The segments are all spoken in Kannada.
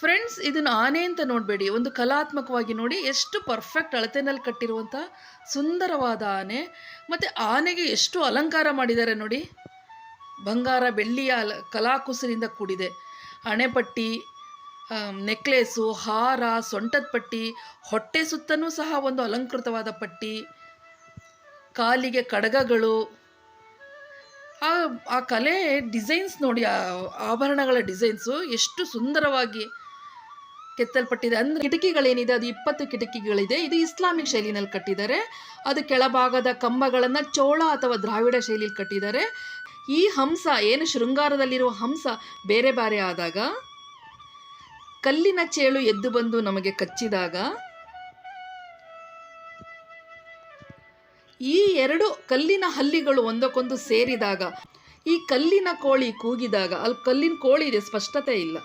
ಫ್ರೆಂಡ್ಸ್ ಇದನ್ನು ಆನೆ ಅಂತ ನೋಡಬೇಡಿ. ಒಂದು ಕಲಾತ್ಮಕವಾಗಿ ನೋಡಿ ಎಷ್ಟು ಪರ್ಫೆಕ್ಟ್ ಅಳತೆನಲ್ಲಿ ಕಟ್ಟಿರುವಂಥ ಸುಂದರವಾದ ಆನೆ. ಮತ್ತು ಆನೆಗೆ ಎಷ್ಟು ಅಲಂಕಾರ ಮಾಡಿದ್ದಾರೆ ನೋಡಿ. ಬಂಗಾರ ಬೆಳ್ಳಿಯ ಅಲ, ಕಲಾಕುಸರಿಂದ ಕೂಡಿದೆ. ಹಣೆಪಟ್ಟಿ ನೆಕ್ಲೇಸು, ಹಾರ, ಸೊಂಟದ ಪಟ್ಟಿ, ಹೊಟ್ಟೆ ಸುತ್ತನೂ ಸಹ ಒಂದು ಅಲಂಕೃತವಾದ ಪಟ್ಟಿ. ಕಾಲಿಗೆ ಕಡಗಗಳು. ಆ ಆ ಕಲೆ ಡಿಸೈನ್ಸ್ ನೋಡಿ ಆಭರಣಗಳ ಡಿಸೈನ್ಸು ಎಷ್ಟು ಸುಂದರವಾಗಿ ಕೆತ್ತಲ್ಪಟ್ಟಿದೆ. ಅಂದರೆ ಕಿಟಕಿಗಳೇನಿದೆ, ಅದು ಇಪ್ಪತ್ತು ಕಿಟಕಿಗಳಿದೆ. ಇದು ಇಸ್ಲಾಮಿಕ್ ಶೈಲಿನಲ್ಲಿ ಕಟ್ಟಿದ್ದಾರೆ. ಅದು ಕೆಳಭಾಗದ ಕಂಬಗಳನ್ನು ಚೋಳ ಅಥವಾ ದ್ರಾವಿಡ ಶೈಲಿಯಲ್ಲಿ ಕಟ್ಟಿದ್ದಾರೆ. ಈ ಹಂಸ, ಏನು ಶೃಂಗಾರದಲ್ಲಿರುವ ಹಂಸ ಬೇರೆ ಬೇರೆ ಆದಾಗ, ಕಲ್ಲಿನ ಚೇಳು ಎದ್ದು ಬಂದು ನಮಗೆ ಕಚ್ಚಿದಾಗ, ಈ ಎರಡು ಕಲ್ಲಿನ ಹಲ್ಲಿಗಳು ಒಂದಕ್ಕೊಂದು ಸೇರಿದಾಗ, ಈ ಕಲ್ಲಿನ ಕೋಳಿ ಕೂಗಿದಾಗ, ಅಲ್ಲಿ ಕಲ್ಲಿನ ಕೋಳಿ ಇದೆ, ಸ್ಪಷ್ಟತೆ ಇಲ್ಲ.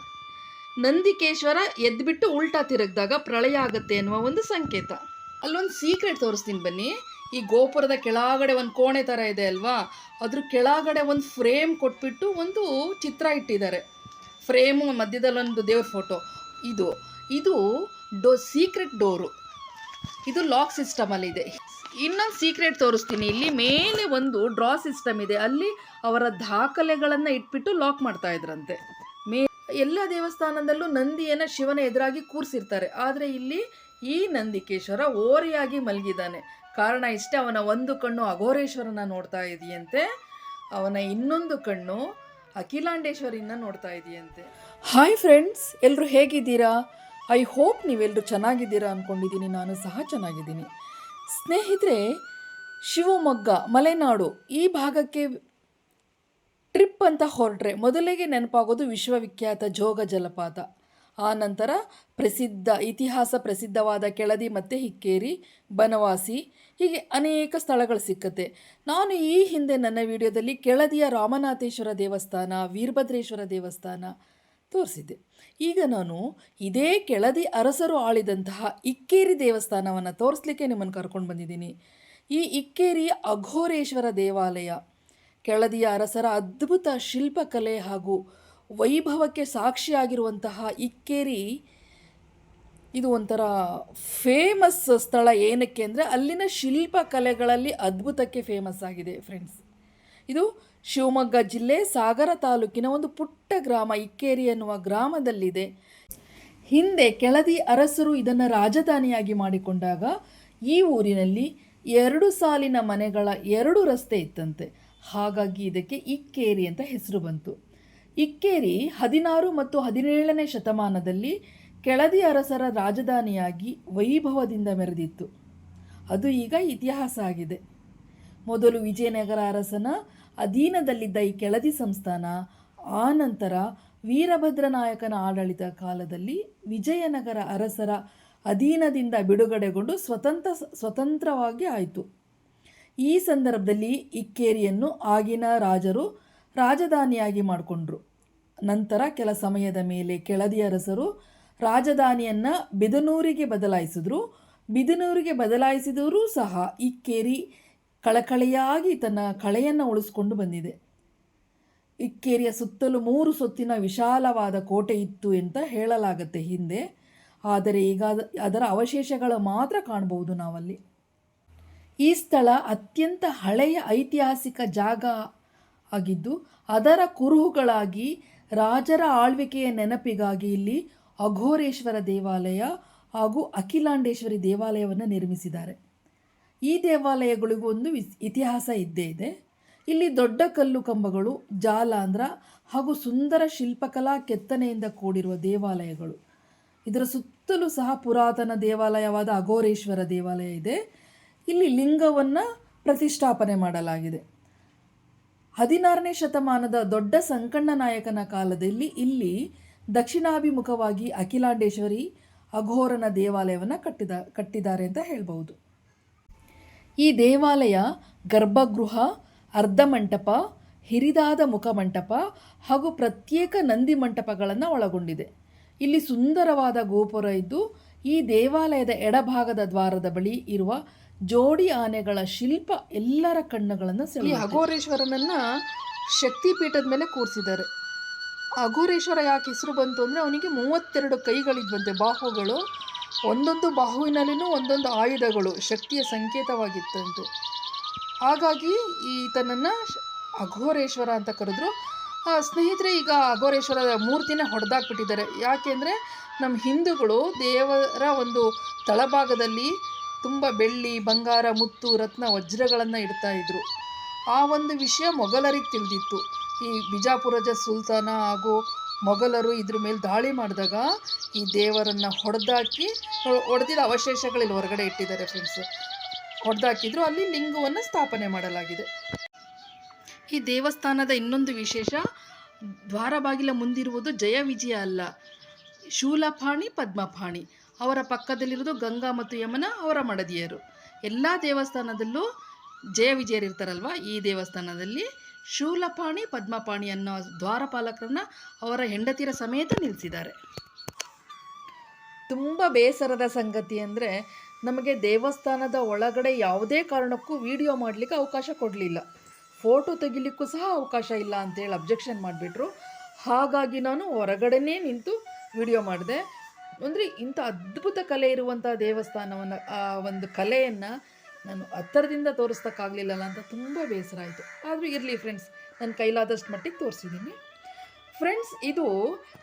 ನಂದಿಕೇಶ್ವರ ಎದ್ಬಿಟ್ಟು ಉಲ್ಟಾ ತಿರುಗಿದಾಗ ಪ್ರಳಯ ಆಗುತ್ತೆ ಅನ್ನುವ ಒಂದು ಸಂಕೇತ. ಅಲ್ಲೊಂದು ಸೀಕ್ರೆಟ್ ತೋರಿಸ್ತೀನಿ ಬನ್ನಿ. ಈ ಗೋಪುರದ ಕೆಳಗಡೆ ಒಂದು ಕೋಣೆ ಥರ ಇದೆ ಅಲ್ವಾ? ಅದ್ರ ಕೆಳಗಡೆ ಒಂದು ಫ್ರೇಮ್ ಕೊಟ್ಬಿಟ್ಟು ಒಂದು ಚಿತ್ರ ಇಟ್ಟಿದ್ದಾರೆ. ಫ್ರೇಮು ಮಧ್ಯದಲ್ಲೊಂದು ದೇವ್ರ ಫೋಟೋ ಇದು ಇದು ಡೋ ಸೀಕ್ರೆಟ್ ಡೋರು ಇದು ಲಾಕ್ ಸಿಸ್ಟಮಲ್ಲಿ ಇದೆ. ಇನ್ನೊಂದು ಸೀಕ್ರೆಟ್ ತೋರಿಸ್ತೀನಿ. ಇಲ್ಲಿ ಮೇಲೆ ಒಂದು ಡ್ರಾ ಸಿಸ್ಟಮ್ ಇದೆ. ಅಲ್ಲಿ ಅವರ ದಾಖಲೆಗಳನ್ನು ಇಟ್ಬಿಟ್ಟು ಲಾಕ್ ಮಾಡ್ತಾ ಇದ್ರಂತೆ. ಎಲ್ಲ ದೇವಸ್ಥಾನದಲ್ಲೂ ನಂದಿಯನ್ನು ಶಿವನ ಎದುರಾಗಿ ಕೂರಿಸಿರ್ತಾರೆ. ಆದರೆ ಇಲ್ಲಿ ಈ ನಂದಿಕೇಶ್ವರ ಓರೆಯಾಗಿ ಮಲಗಿದ್ದಾನೆ. ಕಾರಣ ಇಷ್ಟೇ, ಅವನ ಒಂದು ಕಣ್ಣು ಅಘೋರೇಶ್ವರನ ನೋಡ್ತಾ ಇದೆಯಂತೆ. ಅವನ ಇನ್ನೊಂದು ಕಣ್ಣು ಅಖಿಲಾಂಡೇಶ್ವರಿನ ನೋಡ್ತಾ ಇದೆಯಂತೆ. ಹಾಯ್ ಫ್ರೆಂಡ್ಸ್ ಎಲ್ಲರೂ ಹೇಗಿದ್ದೀರಾ? ಐ ಹೋಪ್ ನೀವೆಲ್ಲರೂ ಚೆನ್ನಾಗಿದ್ದೀರಾ ಅಂದ್ಕೊಂಡಿದ್ದೀನಿ ನಾನು ಸಹ ಚೆನ್ನಾಗಿದ್ದೀನಿ. ಸ್ನೇಹಿತರೆ, ಶಿವಮೊಗ್ಗ, ಮಲೆನಾಡು ಈ ಭಾಗಕ್ಕೆ ಟ್ರಿಪ್ ಅಂತ ಹೊರಟ್ರೆ ಮೊದಲಿಗೆ ನೆನಪಾಗೋದು ವಿಶ್ವವಿಖ್ಯಾತ ಜೋಗ ಜಲಪಾತ. ಆ ನಂತರ ಪ್ರಸಿದ್ಧ, ಇತಿಹಾಸ ಪ್ರಸಿದ್ಧವಾದ ಕೆಳದಿ ಮತ್ತು ಹಿಕ್ಕೇರಿ, ಬನವಾಸಿ, ಹೀಗೆ ಅನೇಕ ಸ್ಥಳಗಳು ಸಿಕ್ಕತ್ತೆ. ನಾನು ಈ ಹಿಂದೆ ನನ್ನ ವಿಡಿಯೋದಲ್ಲಿ ಕೆಳದಿಯ ರಾಮನಾಥೇಶ್ವರ ದೇವಸ್ಥಾನ, ವೀರಭದ್ರೇಶ್ವರ ದೇವಸ್ಥಾನ ತೋರಿಸಿದ್ದೆ. ಈಗ ನಾನು ಇದೇ ಕೆಳದಿ ಅರಸರು ಆಳಿದಂತಹ ಇಕ್ಕೇರಿ ದೇವಸ್ಥಾನವನ್ನು ತೋರಿಸ್ಲಿಕ್ಕೆ ನಿಮ್ಮನ್ನು ಕರ್ಕೊಂಡು ಬಂದಿದ್ದೀನಿ. ಈ ಇಕ್ಕೇರಿ ಅಘೋರೇಶ್ವರ ದೇವಾಲಯ. ಕೆಳದಿಯ ಅರಸರ ಅದ್ಭುತ ಶಿಲ್ಪಕಲೆ ಹಾಗೂ ವೈಭವಕ್ಕೆ ಸಾಕ್ಷಿಯಾಗಿರುವಂತಹ ಇಕ್ಕೇರಿ, ಇದು ಒಂಥರ ಫೇಮಸ್ ಸ್ಥಳ ಏನಕ್ಕೆ ಅಂದರೆ ಅಲ್ಲಿನ ಶಿಲ್ಪಕಲೆಗಳಲ್ಲಿ ಅದ್ಭುತಕ್ಕೆ ಫೇಮಸ್ ಆಗಿದೆ ಫ್ರೆಂಡ್ಸ್ ಇದು ಶಿವಮೊಗ್ಗ ಜಿಲ್ಲೆ ಸಾಗರ ತಾಲೂಕಿನ ಒಂದು ಪುಟ್ಟ ಗ್ರಾಮ, ಇಕ್ಕೇರಿ ಎನ್ನುವ ಗ್ರಾಮದಲ್ಲಿದೆ. ಹಿಂದೆ ಕೆಳದಿ ಅರಸರು ಇದನ್ನು ರಾಜಧಾನಿಯಾಗಿ ಮಾಡಿಕೊಂಡಾಗ ಈ ಊರಿನಲ್ಲಿ ಎರಡು ಸಾಲಿನ ಮನೆಗಳ ಎರಡು ರಸ್ತೆ ಇತ್ತಂತೆ. ಹಾಗಾಗಿ ಇದಕ್ಕೆ ಇಕ್ಕೇರಿ ಅಂತ ಹೆಸರು ಬಂತು. ಇಕ್ಕೇರಿ ಹದಿನಾರು ಮತ್ತು ಹದಿನೇಳನೇ ಶತಮಾನದಲ್ಲಿ ಕೆಳದಿ ಅರಸರ ರಾಜಧಾನಿಯಾಗಿ ವೈಭವದಿಂದ ಮೆರೆದಿತ್ತು. ಅದು ಈಗ ಇತಿಹಾಸ ಆಗಿದೆ. ಮೊದಲು ವಿಜಯನಗರ ಅರಸನ ಅಧೀನದಲ್ಲಿದ್ದ ಈ ಕೆಳದಿ ಸಂಸ್ಥಾನ, ಆ ನಂತರ ವೀರಭದ್ರ ನಾಯಕನ ಆಡಳಿತ ಕಾಲದಲ್ಲಿ ವಿಜಯನಗರ ಅರಸರ ಅಧೀನದಿಂದ ಬಿಡುಗಡೆಗೊಂಡು ಸ್ವತಂತ್ರ, ಸ್ವತಂತ್ರವಾಗಿ ಆಯಿತು. ಈ ಸಂದರ್ಭದಲ್ಲಿ ಇಕ್ಕೇರಿಯನ್ನು ಆಗಿನ ರಾಜರು ರಾಜಧಾನಿಯಾಗಿ ಮಾಡಿಕೊಂಡ್ರು. ನಂತರ ಕೆಲ ಸಮಯದ ಮೇಲೆ ಕೆಳದಿಯ ಅರಸರು ರಾಜಧಾನಿಯನ್ನು ಬಿದನೂರಿಗೆ ಬದಲಾಯಿಸಿದ್ರು. ಬಿದನೂರಿಗೆ ಬದಲಾಯಿಸಿದರೂ ಸಹ ಇಕ್ಕೇರಿ ಕಳಕಳೆಯಾಗಿ ತನ್ನ ಕಳೆಯನ್ನು ಉಳಿಸ್ಕೊಂಡು ಬಂದಿದೆ. ಇಕ್ಕೇರಿಯ ಸುತ್ತಲೂ ಮೂರು ಸೊತ್ತಿನ ವಿಶಾಲವಾದ ಕೋಟೆ ಇತ್ತು ಅಂತ ಹೇಳಲಾಗತ್ತೆ ಹಿಂದೆ. ಆದರೆ ಈಗ ಅದರ ಅವಶೇಷಗಳು ಮಾತ್ರ ಕಾಣಬಹುದು ನಾವಲ್ಲಿ. ಈ ಸ್ಥಳ ಅತ್ಯಂತ ಹಳೆಯ ಐತಿಹಾಸಿಕ ಜಾಗ ಆಗಿದ್ದು, ಅದರ ಕುರುಹುಗಳಾಗಿ ರಾಜರ ಆಳ್ವಿಕೆಯ ನೆನಪಿಗಾಗಿ ಇಲ್ಲಿ ಅಘೋರೇಶ್ವರ ದೇವಾಲಯ ಹಾಗೂ ಅಖಿಲಾಂಡೇಶ್ವರಿ ದೇವಾಲಯವನ್ನು ನಿರ್ಮಿಸಿದ್ದಾರೆ. ಈ ದೇವಾಲಯಗಳಿಗೂ ಒಂದು ಇತಿಹಾಸ ಇದ್ದೇ ಇದೆ. ಇಲ್ಲಿ ದೊಡ್ಡ ಕಲ್ಲು ಕಂಬಗಳು, ಜಾಲಾಂಧ್ರ ಹಾಗೂ ಸುಂದರ ಶಿಲ್ಪಕಲಾ ಕೆತ್ತನೆಯಿಂದ ಕೂಡಿರುವ ದೇವಾಲಯಗಳು. ಇದರ ಸುತ್ತಲೂ ಸಹ ಪುರಾತನ ದೇವಾಲಯವಾದ ಅಘೋರೇಶ್ವರ ದೇವಾಲಯ ಇದೆ. ಇಲ್ಲಿ ಲಿಂಗವನ್ನು ಪ್ರತಿಷ್ಠಾಪನೆ ಮಾಡಲಾಗಿದೆ. ಹದಿನಾರನೇ ಶತಮಾನದ ದೊಡ್ಡ ಸಂಕಣ್ಣ ನಾಯಕನ ಕಾಲದಲ್ಲಿ ಇಲ್ಲಿ ದಕ್ಷಿಣಾಭಿಮುಖವಾಗಿ ಅಖಿಲಾಂಡೇಶ್ವರಿ ಅಘೋರನ ದೇವಾಲಯವನ್ನು ಕಟ್ಟಿದ, ಕಟ್ಟಿದ್ದಾರೆ ಅಂತ ಹೇಳ್ಬೋದು ಈ ದೇವಾಲಯ ಗರ್ಭಗೃಹ ಅರ್ಧಮಂಟಪ ಹಿರಿದಾದ ಮುಖಮಂಟಪ ಹಾಗೂ ಪ್ರತ್ಯೇಕ ನಂದಿ ಮಂಟಪಗಳನ್ನು ಒಳಗೊಂಡಿದೆ. ಇಲ್ಲಿ ಸುಂದರವಾದ ಗೋಪುರ ಇದ್ದು ಈ ದೇವಾಲಯದ ಎಡಭಾಗದ ದ್ವಾರದ ಬಳಿ ಇರುವ ಜೋಡಿ ಆನೆಗಳ ಶಿಲ್ಪ ಎಲ್ಲರ ಕಣ್ಣುಗಳನ್ನು ಸೆಳೆ ಈ ಅಘೋರೇಶ್ವರನನ್ನ ಶಕ್ತಿಪೀಠದ ಮೇಲೆ ಕೂರಿಸಿದ್ದಾರೆ. ಅಘೋರೇಶ್ವರ ಯಾಕೆ ಹೆಸರು ಬಂತು ಅಂದರೆ ಅವನಿಗೆ ಮೂವತ್ತೆರಡು ಕೈಗಳಿದ್ವಂತೆ. ಬಾಹುಗಳು ಒಂದೊಂದು ಬಾಹುವಿನಲ್ಲಿನೂ ಒಂದೊಂದು ಆಯುಧಗಳು ಶಕ್ತಿಯ ಸಂಕೇತವಾಗಿತ್ತಂತೆ. ಹಾಗಾಗಿ ಈತನನ್ನು ಅಘೋರೇಶ್ವರ ಅಂತ ಕರೆದ್ರು. ಆ, ಸ್ನೇಹಿತರೆ ಈಗ ಅಘೋರೇಶ್ವರ ಮೂರ್ತಿನ ಹೊಡೆದಾಕ್ಬಿಟ್ಟಿದ್ದಾರೆ. ಯಾಕೆಂದರೆ ನಮ್ಮ ಹಿಂದೂಗಳು ದೇವರ ಒಂದು ತಳಭಾಗದಲ್ಲಿ ತುಂಬ ಬೆಳ್ಳಿ, ಬಂಗಾರ, ಮುತ್ತು, ರತ್ನ, ವಜ್ರಗಳನ್ನು ಇಡ್ತಾ ಇದ್ರು. ಆ ಒಂದು ವಿಷಯ ಮೊಘಲರಿಗೆ ತಿಳಿದಿತ್ತು. ಈ ಬಿಜಾಪುರದ ಸುಲ್ತಾನ ಹಾಗೂ ಮೊಘಲರು ಇದ್ರ ಮೇಲೆ ದಾಳಿ ಮಾಡಿದಾಗ ಈ ದೇವರನ್ನು ಹೊಡೆದಾಕಿ ಹೊಡೆದಿರೋ ಅವಶೇಷಗಳಿಲ್ಲಿ ಹೊರಗಡೆ ಇಟ್ಟಿದ್ದಾರೆ ಫ್ರೆಂಡ್ಸ್ ಹೊಡೆದಾಕಿದ್ರು, ಅಲ್ಲಿ ಲಿಂಗವನ್ನು ಸ್ಥಾಪನೆ ಮಾಡಲಾಗಿದೆ. ಈ ದೇವಸ್ಥಾನದ ಇನ್ನೊಂದು ವಿಶೇಷ ದ್ವಾರ ಬಾಗಿಲ ಮುಂದಿರುವುದು ಜಯ ವಿಜಯ ಅಲ್ಲ. ಶೂಲಪಾಣಿ, ಪದ್ಮಪಾಣಿ. ಅವರ ಪಕ್ಕದಲ್ಲಿರೋದು ಗಂಗಾ ಮತ್ತು ಯಮನ ಅವರ ಮಡದಿಯರು. ಎಲ್ಲ ದೇವಸ್ಥಾನದಲ್ಲೂ ಜಯ ವಿಜಯರಿರ್ತಾರಲ್ವ ಈ ದೇವಸ್ಥಾನದಲ್ಲಿ ಶೂಲಪಾಣಿ, ಪದ್ಮಪಾಣಿ ಅನ್ನೋ ದ್ವಾರಪಾಲಕರನ್ನ ಅವರ ಹೆಂಡತಿರ ಸಮೇತ ನಿಲ್ಲಿಸಿದ್ದಾರೆ ತುಂಬ ಬೇಸರದ ಸಂಗತಿ ಅಂದರೆ ನಮಗೆ ದೇವಸ್ಥಾನದ ಒಳಗಡೆ ಯಾವುದೇ ಕಾರಣಕ್ಕೂ ವಿಡಿಯೋ ಮಾಡಲಿಕ್ಕೆ ಅವಕಾಶ ಕೊಡಲಿಲ್ಲ. ಫೋಟೋ ತೆಗಿಲಿಕ್ಕೂ ಸಹ ಅವಕಾಶ ಇಲ್ಲ ಅಂತೇಳಿ ಅಬ್ಜೆಕ್ಷನ್ ಮಾಡಿಬಿಟ್ರು. ಹಾಗಾಗಿ ನಾನು ಹೊರಗಡೆನೇ ನಿಂತು ವಿಡಿಯೋ ಮಾಡಿದೆ. ಅಂದರೆ ಇಂಥ ಅದ್ಭುತ ಕಲೆ ಇರುವಂಥ ದೇವಸ್ಥಾನವನ್ನು, ಆ ಒಂದು ಕಲೆಯನ್ನು ನಾನು ಹತ್ತಿರದಿಂದ ತೋರಿಸ್ತಕ್ಕಾಗಲಿಲ್ಲಲ್ಲ ಅಂತ ತುಂಬ ಬೇಸರ ಆಯಿತು. ಆದರೂ ಇರಲಿ ಫ್ರೆಂಡ್ಸ್ ನನ್ನ ಕೈಲಾದಷ್ಟು ಮಟ್ಟಿಗೆ ತೋರಿಸಿದ್ದೀನಿ ಫ್ರೆಂಡ್ಸ್ ಇದು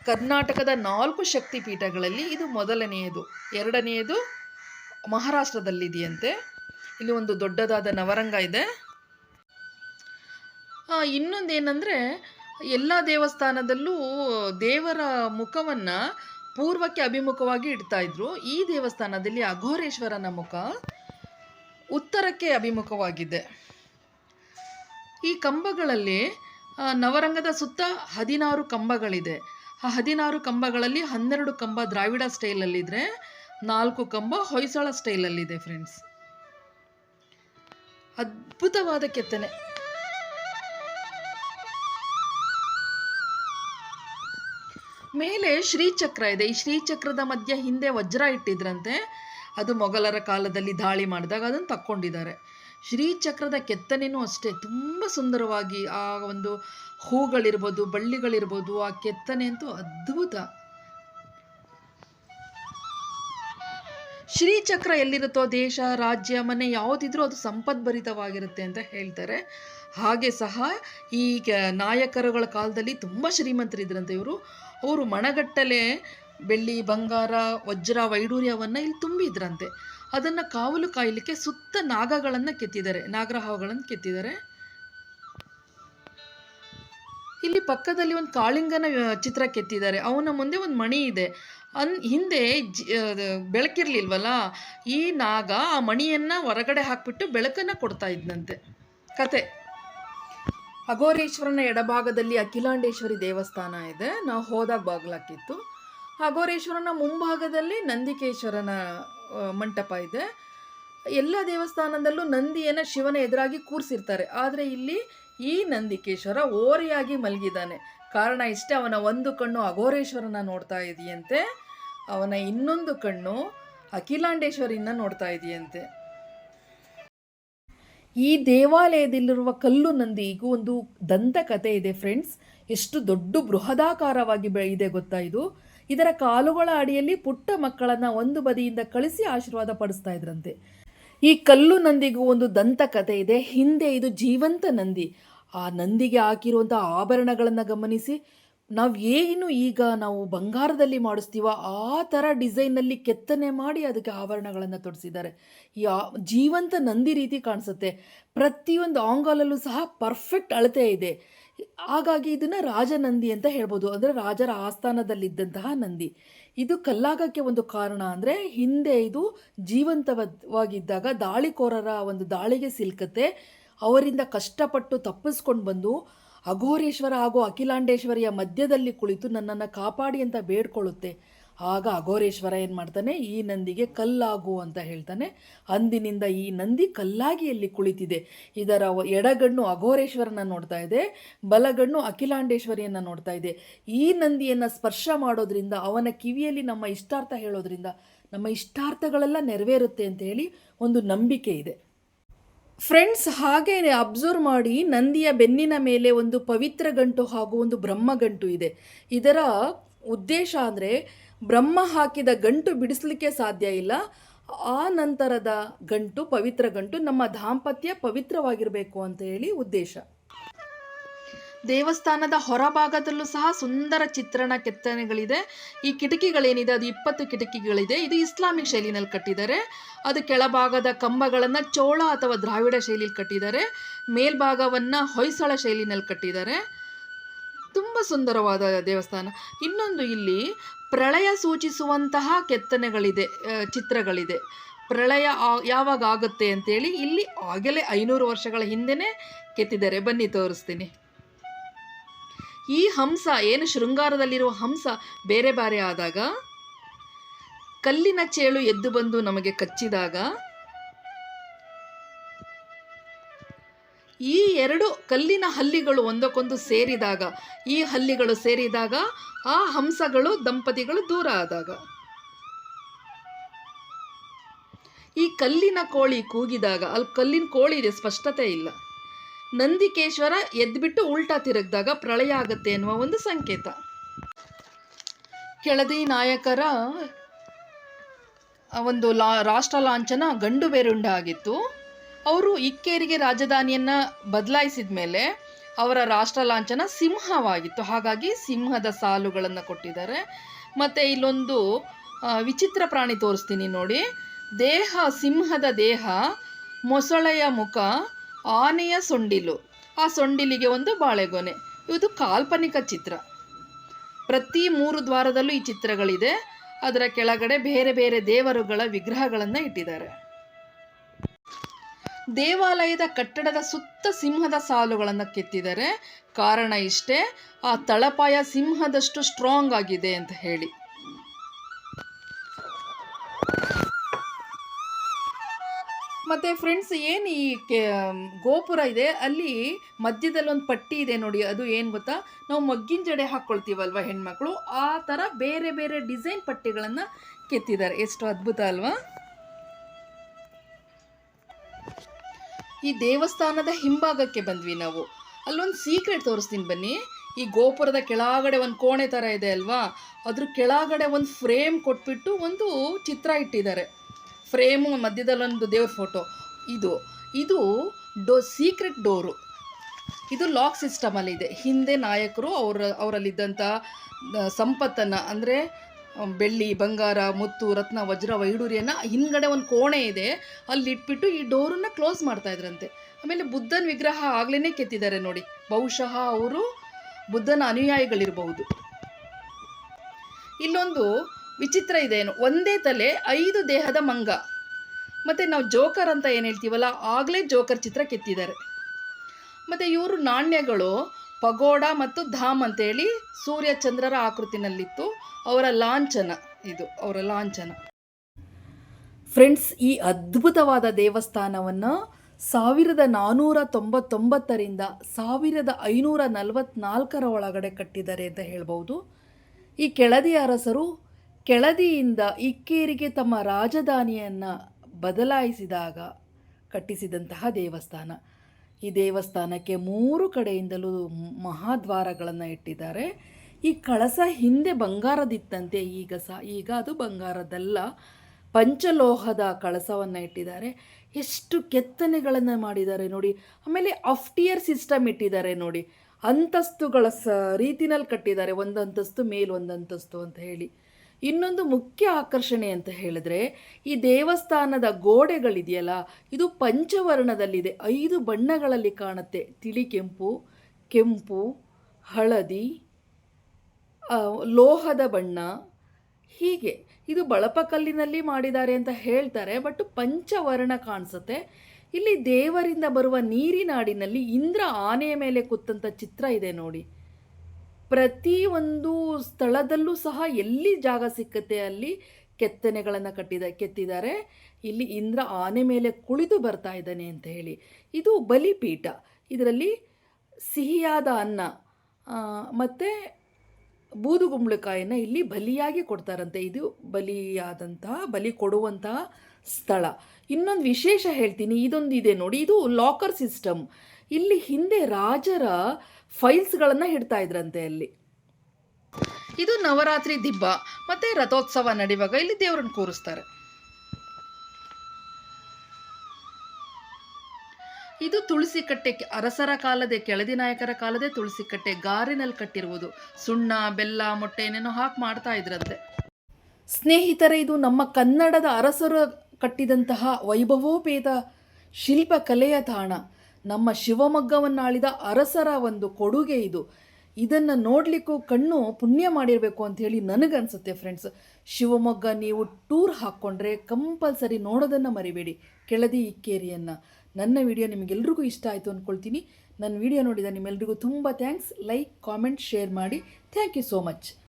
ಕರ್ನಾಟಕದ ನಾಲ್ಕು ಶಕ್ತಿಪೀಠಗಳಲ್ಲಿ ಇದು ಮೊದಲನೆಯದು. ಎರಡನೆಯದು ಮಹಾರಾಷ್ಟ್ರದಲ್ಲಿದೆಯಂತೆ. ಇಲ್ಲಿ ಒಂದು ದೊಡ್ಡದಾದ ನವರಂಗ ಇದೆ. ಇನ್ನೊಂದೇನೆಂದರೆ ಎಲ್ಲ ದೇವಸ್ಥಾನದಲ್ಲೂ ದೇವರ ಮುಖವನ್ನು ಪೂರ್ವಕ್ಕೆ ಅಭಿಮುಖವಾಗಿ ಇಡ್ತಾ ಇದ್ರು. ಈ ದೇವಸ್ಥಾನದಲ್ಲಿ ಅಘೋರೇಶ್ವರನ ಮುಖ ಉತ್ತರಕ್ಕೆ ಅಭಿಮುಖವಾಗಿದೆ. ಈ ಕಂಬಗಳಲ್ಲಿ ನವರಂಗದ ಸುತ್ತ ಹದಿನಾರು ಕಂಬಗಳಿದೆ. ಆ ಹದಿನಾರು ಕಂಬಗಳಲ್ಲಿ ಹನ್ನೆರಡು ಕಂಬ ದ್ರಾವಿಡ ಸ್ಟೈಲಲ್ಲಿದ್ದರೆ ನಾಲ್ಕು ಕಂಬ ಹೊಯ್ಸಳ ಸ್ಟೈಲಲ್ಲಿದೆ ಫ್ರೆಂಡ್ಸ್ ಅದ್ಭುತವಾದ ಕೆತ್ತನೆ. ಮೇಲೆ ಶ್ರೀಚಕ್ರ ಇದೆ. ಈ ಶ್ರೀಚಕ್ರದ ಮಧ್ಯೆ ಹಿಂದೆ ವಜ್ರ ಇಟ್ಟಿದ್ರಂತೆ. ಅದು ಮೊಘಲರ ಕಾಲದಲ್ಲಿ ದಾಳಿ ಮಾಡಿದಾಗ ಅದನ್ನು ತಕ್ಕೊಂಡಿದ್ದಾರೆ. ಶ್ರೀಚಕ್ರದ ಕೆತ್ತನೆಯೂ ಅಷ್ಟೇ. ತುಂಬ ಸುಂದರವಾಗಿ ಆ ಒಂದು ಹೂಗಳಿರ್ಬೋದು, ಬಳ್ಳಿಗಳಿರ್ಬೋದು, ಆ ಕೆತ್ತನೆ ಅಂತೂ ಅದ್ಭುತ. ಶ್ರೀಚಕ್ರ ಎಲ್ಲಿರುತ್ತೋ ದೇಶ, ರಾಜ್ಯ, ಮನೆ ಯಾವುದಿದ್ರೂ ಅದು ಸಂಪದ್ಭರಿತವಾಗಿರುತ್ತೆ ಅಂತ ಹೇಳ್ತಾರೆ. ಹಾಗೆ ಸಹ ಈ ನಾಯಕರುಗಳ ಕಾಲದಲ್ಲಿ ತುಂಬ ಶ್ರೀಮಂತರಿದ್ರಂತೆ ಇವರು. ಅವರು ಮಣಗಟ್ಟಲೆ, ಬೆಳ್ಳಿ, ಬಂಗಾರ, ವಜ್ರ ವೈಡೂರ್ಯವನ್ನು ಇಲ್ಲಿ ತುಂಬಿದ್ರಂತೆ ಅದನ್ನು ಕಾವಲು ಕಾಯಲಿಕ್ಕೆ ಸುತ್ತ ನಾಗಗಳನ್ನು ಕೆತ್ತಿದ್ದಾರೆ, ನಾಗರಹಾವುಗಳನ್ನು ಕೆತ್ತಿದ್ದಾರೆ. ಇಲ್ಲಿ ಪಕ್ಕದಲ್ಲಿ ಒಂದು ಕಾಳಿಂಗನ ಚಿತ್ರ ಕೆತ್ತಿದ್ದಾರೆ. ಅವನ ಮುಂದೆ ಒಂದು ಮಣಿ ಇದೆ. ಅನ್, ಹಿಂದೆ ಜಿ ಬೆಳಕಿರ್ಲಿಲ್ವಲ್ಲ, ಈ ನಾಗ ಆ ಮಣಿಯನ್ನು ಹೊರಗಡೆ ಹಾಕ್ಬಿಟ್ಟು ಬೆಳಕನ್ನು ಕೊಡ್ತಾ ಇದ್ನಂತೆ. ಕತೆ. ಅಘೋರೇಶ್ವರನ ಎಡಭಾಗದಲ್ಲಿ ಅಖಿಲಾಂಡೇಶ್ವರಿ ದೇವಸ್ಥಾನ ಇದೆ. ನಾವು ಹೋದಾಗ ಬಾಗ್ಲಾಕಿತ್ತು. ಅಘೋರೇಶ್ವರನ ಮುಂಭಾಗದಲ್ಲಿ ನಂದಿಕೇಶ್ವರನ ಮಂಟಪ ಇದೆ. ಎಲ್ಲ ದೇವಸ್ಥಾನದಲ್ಲೂ ನಂದಿಯನ್ನು ಶಿವನ ಎದುರಾಗಿ ಕೂರಿಸಿರ್ತಾರೆ. ಆದರೆ ಇಲ್ಲಿ ಈ ನಂದಿಕೇಶ್ವರ ಓರೆಯಾಗಿ ಮಲಗಿದ್ದಾನೆ. ಕಾರಣ ಇಷ್ಟೇ, ಅವನ ಒಂದು ಕಣ್ಣು ಅಘೋರೇಶ್ವರನ ನೋಡ್ತಾ ಇದೆಯಂತೆ. ಅವನ ಇನ್ನೊಂದು ಕಣ್ಣು ಅಖಿಲಾಂಡೇಶ್ವರಿನ ನೋಡ್ತಾ ಇದೆಯಂತೆ. ಈ ದೇವಾಲಯದಲ್ಲಿರುವ ಕಲ್ಲು ನಂದಿಗೂ ಒಂದು ದಂತಕಥೆ ಇದೆ ಫ್ರೆಂಡ್ಸ್. ಎಷ್ಟು ದೊಡ್ಡ ಬೃಹದಾಕಾರವಾಗಿ ಇದೆ ಗೊತ್ತಾ ಇದು? ಇದರ ಕಾಲುಗಳ ಅಡಿಯಲ್ಲಿ ಪುಟ್ಟ ಮಕ್ಕಳನ್ನ ಒಂದು ಬದಿಯಿಂದ ಕಳಿಸಿ ಆಶೀರ್ವಾದ ಪಡಿಸ್ತಾ ಇದ್ರಂತೆ. ಈ ಕಲ್ಲು ನಂದಿಗೂ ಒಂದು ದಂತಕಥೆ ಇದೆ. ಹಿಂದೆ ಇದು ಜೀವಂತ ನಂದಿ. ಆ ನಂದಿಗೆ ಹಾಕಿರುವಂಥ ಆಭರಣಗಳನ್ನು ಗಮನಿಸಿ. ನಾವು ಏನು ಈಗ ನಾವು ಬಂಗಾರದಲ್ಲಿ ಮಾಡಿಸ್ತೀವೋ ಆ ಥರ ಡಿಸೈನಲ್ಲಿ ಕೆತ್ತನೆ ಮಾಡಿ ಅದಕ್ಕೆ ಆಭರಣಗಳನ್ನು ತೊಡಿಸಿದ್ದಾರೆ. ಈ ಜೀವಂತ ನಂದಿ ರೀತಿ ಕಾಣಿಸುತ್ತೆ. ಪ್ರತಿಯೊಂದು ಆಂಗಲಲ್ಲೂ ಸಹ ಪರ್ಫೆಕ್ಟ್ ಅಳತೆ ಇದೆ. ಹಾಗಾಗಿ ಇದನ್ನು ರಾಜನಂದಿ ಅಂತ ಹೇಳ್ಬೋದು. ಅಂದರೆ ರಾಜರ ಆಸ್ಥಾನದಲ್ಲಿದ್ದಂತಹ ನಂದಿ. ಇದು ಕಲ್ಲಾಗಕ್ಕೆ ಒಂದು ಕಾರಣ ಅಂದರೆ ಹಿಂದೆ ಇದು ಜೀವಂತವಾಗಿದ್ದಾಗ ದಾಳಿಕೋರರ ಒಂದು ದಾಳಿಗೆ ಸಿಲ್ಕತ್ತೆ. ಅವರಿಂದ ಕಷ್ಟಪಟ್ಟು ತಪ್ಪಿಸ್ಕೊಂಡು ಬಂದು ಅಘೋರೇಶ್ವರ ಹಾಗೂ ಅಖಿಲಾಂಡೇಶ್ವರಿಯ ಮಧ್ಯದಲ್ಲಿ ಕುಳಿತು ನನ್ನನ್ನು ಕಾಪಾಡಿ ಅಂತ ಬೇಡ್ಕೊಳ್ಳುತ್ತೆ. ಆಗ ಅಘೋರೇಶ್ವರ ಏನು ಮಾಡ್ತಾನೆ, ಈ ನಂದಿಗೆ ಕಲ್ಲಾಗು ಅಂತ ಹೇಳ್ತಾನೆ. ಅಂದಿನಿಂದ ಈ ನಂದಿ ಕಲ್ಲಾಗಿ ಇಲ್ಲಿ ಕುಳಿತಿದೆ? ಇದರ ಎಡಗಣ್ಣು ಅಘೋರೇಶ್ವರನ ನೋಡ್ತಾ ಇದೆ, ಬಲಗಣ್ಣು ಅಖಿಲಾಂಡೇಶ್ವರಿಯನ್ನು ನೋಡ್ತಾ ಇದೆ. ಈ ನಂದಿಯನ್ನು ಸ್ಪರ್ಶ ಮಾಡೋದ್ರಿಂದ, ಅವನ ಕಿವಿಯಲ್ಲಿ ನಮ್ಮ ಇಷ್ಟಾರ್ಥ ಹೇಳೋದ್ರಿಂದ, ನಮ್ಮ ಇಷ್ಟಾರ್ಥಗಳೆಲ್ಲ ನೆರವೇರುತ್ತೆ ಅಂತ ಹೇಳಿ ಒಂದು ನಂಬಿಕೆ ಇದೆ. ಫ್ರೆಂಡ್ಸ್ ಹಾಗೆ ಅಬ್ಸರ್ವ್ ಮಾಡಿ ನಂದಿಯ ಬೆನ್ನಿನ ಮೇಲೆ ಒಂದು ಪವಿತ್ರ ಗಂಟು ಹಾಗೂ ಒಂದು ಬ್ರಹ್ಮ ಗಂಟು ಇದೆ. ಇದರ ಉದ್ದೇಶ ಅಂದರೆ ಬ್ರಹ್ಮ ಹಾಕಿದ ಗಂಟು ಬಿಡಿಸಲಿಕ್ಕೆ ಸಾಧ್ಯ ಇಲ್ಲ. ಆ ನಂತರದ ಗಂಟು ಪವಿತ್ರ ಗಂಟು, ನಮ್ಮ ದಾಂಪತ್ಯ ಪವಿತ್ರವಾಗಿರಬೇಕು ಅಂತ ಹೇಳಿ ಉದ್ದೇಶ. ದೇವಸ್ಥಾನದ ಹೊರಭಾಗದಲ್ಲೂ ಸಹ ಸುಂದರ ಚಿತ್ರಣ ಕೆತ್ತನೆಗಳಿದೆ. ಈ ಕಿಟಕಿಗಳೇನಿದೆ, ಅದು ಇಪ್ಪತ್ತು ಕಿಟಕಿಗಳಿದೆ. ಇದು ಇಸ್ಲಾಮಿಕ್ ಶೈಲಿನಲ್ಲಿ ಕಟ್ಟಿದ್ದಾರೆ. ಅದು ಕೆಳಭಾಗದ ಕಂಬಗಳನ್ನು ಚೋಳ ಅಥವಾ ದ್ರಾವಿಡ ಶೈಲಿಯಲ್ಲಿ ಕಟ್ಟಿದ್ದಾರೆ. ಮೇಲ್ಭಾಗವನ್ನು ಹೊಯ್ಸಳ ಶೈಲಿನಲ್ಲಿ ಕಟ್ಟಿದ್ದಾರೆ. ತುಂಬ ಸುಂದರವಾದ ದೇವಸ್ಥಾನ. ಇನ್ನೊಂದು ಇಲ್ಲಿ ಪ್ರಳಯ ಸೂಚಿಸುವಂತಹ ಕೆತ್ತನೆಗಳಿದೆ ಚಿತ್ರಗಳಿದೆ. ಪ್ರಳಯ ಯಾವಾಗ ಆಗುತ್ತೆ ಅಂತೇಳಿ ಇಲ್ಲಿ ಆಗಲೇ ಐನೂರು ವರ್ಷಗಳ ಹಿಂದೆನೇ ಕೆತ್ತಿದ್ದಾರೆ. ಬನ್ನಿ, ತೋರಿಸ್ತೀನಿ. ಈ ಹಂಸ, ಏನು ಶೃಂಗಾರದಲ್ಲಿರುವ ಹಂಸ ಬೇರೆ ಬೇರೆ ಆದಾಗ? ಕಲ್ಲಿನ ಚೇಳು ಎದ್ದು ಬಂದು ನಮಗೆ ಕಚ್ಚಿದಾಗ? ಈ ಎರಡು ಕಲ್ಲಿನ ಹಲ್ಲಿಗಳು ಒಂದಕ್ಕೊಂದು ಸೇರಿದಾಗ, ಈ ಹಲ್ಲಿಗಳು ಸೇರಿದಾಗ, ಆ ಹಂಸಗಳು, ದಂಪತಿಗಳು ದೂರ ಆದಾಗ. ಈ ಕಲ್ಲಿನ ಕೋಳಿ ಕೂಗಿದಾಗ, ಅಲ್ಲಿ ಕಲ್ಲಿನ ಕೋಳಿ ಇದೆ ಸ್ಪಷ್ಟತೆ ಇಲ್ಲ. ನಂದಿಕೇಶ್ವರ ಎದ್ಬಿಟ್ಟು ಉಲ್ಟಾ ತಿರುಗಿದಾಗ ಪ್ರಳಯ ಆಗುತ್ತೆ ಎನ್ನುವ ಒಂದು ಸಂಕೇತ. ಕೆಳದಿ ನಾಯಕರ ಒಂದು ಲಾ, ರಾಷ್ಟ್ರ ಲಾಂಛನ ಗಂಡು ಬೇರುಂಡ ಆಗಿತ್ತು. ಅವರು ಇಕ್ಕೇರಿಗೆ ರಾಜಧಾನಿಯನ್ನು ಬದಲಾಯಿಸಿದ ಮೇಲೆ ಅವರ ರಾಷ್ಟ್ರ ಲಾಂಛನ ಸಿಂಹವಾಗಿತ್ತು. ಹಾಗಾಗಿ ಸಿಂಹದ ಸಾಲುಗಳನ್ನು ಕೊಟ್ಟಿದ್ದಾರೆ. ಮತ್ತು ಇಲ್ಲೊಂದು ವಿಚಿತ್ರ ಪ್ರಾಣಿ ತೋರಿಸ್ತೀನಿ ನೋಡಿ. ದೇಹ, ಸಿಂಹದ ದೇಹ, ಮೊಸಳೆಯ ಮುಖ ಆನೆಯ ಸೊಂಡಿಲು. ಆ ಸೊಂಡಿಲಿಗೆ ಒಂದು ಬಾಳೆಗೊನೆ. ಇದು ಕಾಲ್ಪನಿಕ ಚಿತ್ರ. ಪ್ರತಿ ಮೂರು ದ್ವಾರದಲ್ಲೂ ಈ ಚಿತ್ರಗಳಿದೆ. ಅದರ ಕೆಳಗಡೆ ಬೇರೆ ಬೇರೆ ದೇವರುಗಳ ವಿಗ್ರಹಗಳನ್ನು ಇಟ್ಟಿದ್ದಾರೆ. ದೇವಾಲಯದ ಕಟ್ಟಡದ ಸುತ್ತ ಸಿಂಹದ ಸಾಲುಗಳನ್ನು ಕೆತ್ತಿದ್ದಾರೆ. ಕಾರಣ ಇಷ್ಟೇ, ಆ ತಳಪಾಯ ಸಿಂಹದಷ್ಟು ಸ್ಟ್ರಾಂಗ್ ಆಗಿದೆ ಅಂತ ಹೇಳಿ. ಮತ್ತು ಫ್ರೆಂಡ್ಸ್ ಏನು ಈ ಗೋಪುರ ಇದೆ? ಅಲ್ಲಿ ಮಧ್ಯದಲ್ಲಿ ಒಂದು ಪಟ್ಟಿ ಇದೆ ನೋಡಿ, ಅದು ಏನು ಗೊತ್ತಾ? ನಾವು ಮಗ್ಗಿನ ಜಡೆ ಹಾಕ್ಕೊಳ್ತೀವಲ್ವ ಹೆಣ್ಮಕ್ಳು? ಆ ಥರ ಬೇರೆ ಬೇರೆ ಡಿಸೈನ್ ಪಟ್ಟಿಗಳನ್ನು ಕೆತ್ತಿದ್ದಾರೆ. ಎಷ್ಟು ಅದ್ಭುತ ಅಲ್ವಾ? ಈ ದೇವಸ್ಥಾನದ ಹಿಂಭಾಗಕ್ಕೆ ಬಂದ್ವಿ ನಾವು. ಅಲ್ಲೊಂದು ಸೀಕ್ರೆಟ್ ತೋರಿಸ್ತೀನಿ ಬನ್ನಿ. ಈ ಗೋಪುರದ ಕೆಳಗಡೆ ಒಂದು ಕೋಣೆ ಥರ ಇದೆ ಅಲ್ವಾ? ಅದ್ರ ಕೆಳಗಡೆ ಒಂದು ಫ್ರೇಮ್ ಕೊಟ್ಬಿಟ್ಟು ಒಂದು ಚಿತ್ರ ಇಟ್ಟಿದ್ದಾರೆ. ಫ್ರೇಮು ಮಧ್ಯದಲ್ಲೊಂದು ದೇವ್ರ ಫೋಟೋ. ಇದು ಇದು ಡೋ, ಸೀಕ್ರೆಟ್ ಡೋರು. ಇದು ಲಾಕ್ ಸಿಸ್ಟಮಲ್ಲಿದೆ ಹಿಂದೆ ನಾಯಕರು ಅವರ ಅವರಲ್ಲಿದ್ದಂಥ ಸಂಪತ್ತನ್ನು, ಅಂದರೆ ಬೆಳ್ಳಿ, ಬಂಗಾರ, ಮುತ್ತು, ರತ್ನ, ವಜ್ರ, ವೈಡೂರ್ಯನ ಹಿಂದ್ಗಡೆ ಒಂದು ಕೋಣೆ ಇದೆ. ಅಲ್ಲಿ ಇಟ್ಬಿಟ್ಟು ಈ ಡೋರನ್ನು ಕ್ಲೋಸ್ ಮಾಡ್ತಾ ಇದ್ರಂತೆ. ಆಮೇಲೆ ಬುದ್ಧನ ವಿಗ್ರಹ ಆಗ್ಲೇ ಕೆತ್ತಿದ್ದಾರೆ ನೋಡಿ. ಬಹುಶಃ ಅವರು ಬುದ್ಧನ ಅನುಯಾಯಿಗಳಿರಬಹುದು. ಇಲ್ಲೊಂದು ವಿಚಿತ್ರ ಇದೇನು ಒಂದೇ ತಲೆ, ಐದು ದೇಹದ ಮಂಗ. ಮತ್ತು ನಾವು ಜೋಕರ್ ಅಂತ ಏನು ಹೇಳ್ತೀವಲ್ಲ, ಆಗಲೇ ಜೋಕರ್ ಚಿತ್ರ ಕೆತ್ತಿದ್ದಾರೆ. ಮತ್ತು ಇವರು ನಾಣ್ಯಗಳು ಪಗೋಡ ಮತ್ತು ಧಾಮ್ ಅಂತೇಳಿ ಸೂರ್ಯ ಚಂದ್ರರ ಆಕೃತಿನಲ್ಲಿತ್ತು. ಅವರ ಲಾಂಛನ ಇದು, ಅವರ ಲಾಂಛನ. ಫ್ರೆಂಡ್ಸ್, ಈ ಅದ್ಭುತವಾದ ದೇವಸ್ಥಾನವನ್ನು ಸಾವಿರದ ನಾನ್ನೂರ ತೊಂಬತ್ತೊಂಬತ್ತರಿಂದ ಸಾವಿರದ ಐನೂರ ನಲವತ್ನಾಲ್ಕರ ಒಳಗಡೆ ಕಟ್ಟಿದ್ದಾರೆ ಅಂತ ಹೇಳ್ಬೋದು. ಈ ಕೆಳದಿ ಅರಸರು ಕೆಳದಿಯಿಂದ ಇಕ್ಕೇರಿಗೆ ತಮ್ಮ ರಾಜಧಾನಿಯನ್ನು ಬದಲಾಯಿಸಿದಾಗ ಕಟ್ಟಿಸಿದಂತಹ ದೇವಸ್ಥಾನ. ಈ ದೇವಸ್ಥಾನಕ್ಕೆ ಮೂರು ಕಡೆಯಿಂದಲೂ ಮಹಾದ್ವಾರಗಳನ್ನು ಇಟ್ಟಿದ್ದಾರೆ. ಈ ಕಳಸ ಹಿಂದೆ ಬಂಗಾರದಿತ್ತಂತೆ, ಈಗ ಸಹ, ಈಗ ಅದು ಬಂಗಾರದಲ್ಲ. ಪಂಚಲೋಹದ ಕಳಸವನ್ನು ಇಟ್ಟಿದ್ದಾರೆ. ಎಷ್ಟು ಕೆತ್ತನೆಗಳನ್ನು ಮಾಡಿದ್ದಾರೆ ನೋಡಿ. ಆಮೇಲೆ ಅಫ್ಟಿಯರ್ ಸಿಸ್ಟಮ್ ಇಟ್ಟಿದ್ದಾರೆ ನೋಡಿ. ಅಂತಸ್ತುಗಳ ಸ, ರೀತಿನಲ್ಲಿ ಕಟ್ಟಿದ್ದಾರೆ. ಒಂದು ಅಂತಸ್ತು ಮೇಲ್ ಒಂದು ಅಂತಸ್ತು ಅಂತ ಹೇಳಿ. ಇನ್ನೊಂದು ಮುಖ್ಯ ಆಕರ್ಷಣೆ ಅಂತ ಹೇಳಿದ್ರೆ ಈ ದೇವಸ್ಥಾನದ ಗೋಡೆಗಳಿದೆಯಲ್ಲ, ಇದು ಪಂಚವರ್ಣದಲ್ಲಿದೆ. ಐದು ಬಣ್ಣಗಳಲ್ಲಿ ಕಾಣುತ್ತೆ. ತಿಳಿ ಕೆಂಪು ಕೆಂಪು, ಹಳದಿ ಲೋಹದ ಬಣ್ಣ. ಹೀಗೆ ಇದು ಬಳಪಕಲ್ಲಿನಲ್ಲಿ ಮಾಡಿದ್ದಾರೆ ಅಂತ ಹೇಳ್ತಾರೆ, ಬಟ್ ಪಂಚವರ್ಣ ಕಾಣಿಸುತ್ತೆ. ಇಲ್ಲಿ ದೇವರಿಂದ ಬರುವ ನೀರಿನಾಡಿನಲ್ಲಿ ಇಂದ್ರ ಆನೆಯ ಮೇಲೆ ಕೂತಂಥ ಚಿತ್ರ ಇದೆ ನೋಡಿ. ಪ್ರತಿ ಒಂದು ಸ್ಥಳದಲ್ಲೂ ಸಹ ಎಲ್ಲಿ ಜಾಗ ಸಿಕ್ಕತ್ತೆ ಅಲ್ಲಿ ಕೆತ್ತನೆಗಳನ್ನು ಕಟ್ಟಿದ, ಕೆತ್ತಿದ್ದಾರೆ. ಇಲ್ಲಿ ಇಂದ್ರ ಆನೆ ಮೇಲೆ ಕುಳಿತು ಬರ್ತಾ ಇದ್ದಾನೆ ಅಂತ ಹೇಳಿ. ಇದು ಬಲಿಪೀಠ. ಇದರಲ್ಲಿ ಸಿಹಿಯಾದ ಅನ್ನ ಮತ್ತು ಬೂದುಗುಂಬಳಕಾಯಿನ ಇಲ್ಲಿ ಬಲಿಯಾಗಿ ಕೊಡ್ತಾರಂತೆ. ಇದು ಬಲಿಯಾದಂತಹ, ಬಲಿ ಕೊಡುವಂತಹ ಸ್ಥಳ. ಇನ್ನೊಂದು ವಿಶೇಷ ಹೇಳ್ತೀನಿ. ಇದೊಂದು ಇದೆ ನೋಡಿ. ಇದು ಲಾಕರ್ ಸಿಸ್ಟಮ್ ಇಲ್ಲಿ ಹಿಂದೆ ರಾಜರ ಫೈಲ್ಸ್ಗಳನ್ನು ಇಡ್ತಾ ಇದ್ರಂತೆ ಅಲ್ಲಿ. ಇದು ನವರಾತ್ರಿ ದಿಬ್ಬ ಮತ್ತೆ ರಥೋತ್ಸವ ನಡೆಯುವಾಗ ಇಲ್ಲಿ ದೇವರನ್ನು ಕೂರಿಸ್ತಾರೆ. ಇದು ತುಳಸಿ ಕಟ್ಟೆ ಅರಸರ ಕಾಲದೆ ಕೆಳದಿ ನಾಯಕರ ಕಾಲದೆ ತುಳಸಿ ಕಟ್ಟೆ ಗಾರಿನಲ್ಲಿ ಕಟ್ಟಿರುವುದು. ಸುಣ್ಣ ಬೆಲ್ಲ ಮೊಟ್ಟೆ ಏನೇನೋ ಹಾಕಿ ಮಾಡ್ತಾ ಇದ್ರಂತೆ. ಸ್ನೇಹಿತರೆ ಇದು ನಮ್ಮ ಕನ್ನಡದ ಅರಸರು ಕಟ್ಟಿದಂತಹ ವೈಭವೋಪೇತ ಶಿಲ್ಪಕಲೆಯ ತಾಣ. ನಮ್ಮ ಶಿವಮೊಗ್ಗವನ್ನಾಳಿದ ಅರಸರ ಒಂದು ಕೊಡುಗೆ ಇದು. ಇದನ್ನು ನೋಡಲಿಕ್ಕೂ ಕಣ್ಣು ಪುಣ್ಯ ಮಾಡಿರಬೇಕು ಅಂತ ಹೇಳಿ ನನಗನ್ಸುತ್ತೆ ಫ್ರೆಂಡ್ಸ್ ಶಿವಮೊಗ್ಗ ನೀವು ಟೂರ್ ಹಾಕ್ಕೊಂಡ್ರೆ ಕಂಪಲ್ಸರಿ ನೋಡೋದನ್ನು ಮರಿಬೇಡಿ. ಕೆಳದಿ ಇಕ್ಕೇರಿಯನ್ನು. ನನ್ನ ವಿಡಿಯೋ ನಿಮಗೆಲ್ರಿಗೂ ಇಷ್ಟ ಆಯಿತು ಅಂದ್ಕೊಳ್ತೀನಿ ನನ್ನ ವಿಡಿಯೋ ನೋಡಿದ ನಿಮ್ಮೆಲ್ರಿಗೂ ತುಂಬ ಥ್ಯಾಂಕ್ಸ್ ಲೈಕ್ ಕಾಮೆಂಟ್ ಶೇರ್ ಮಾಡಿ. Thank you so much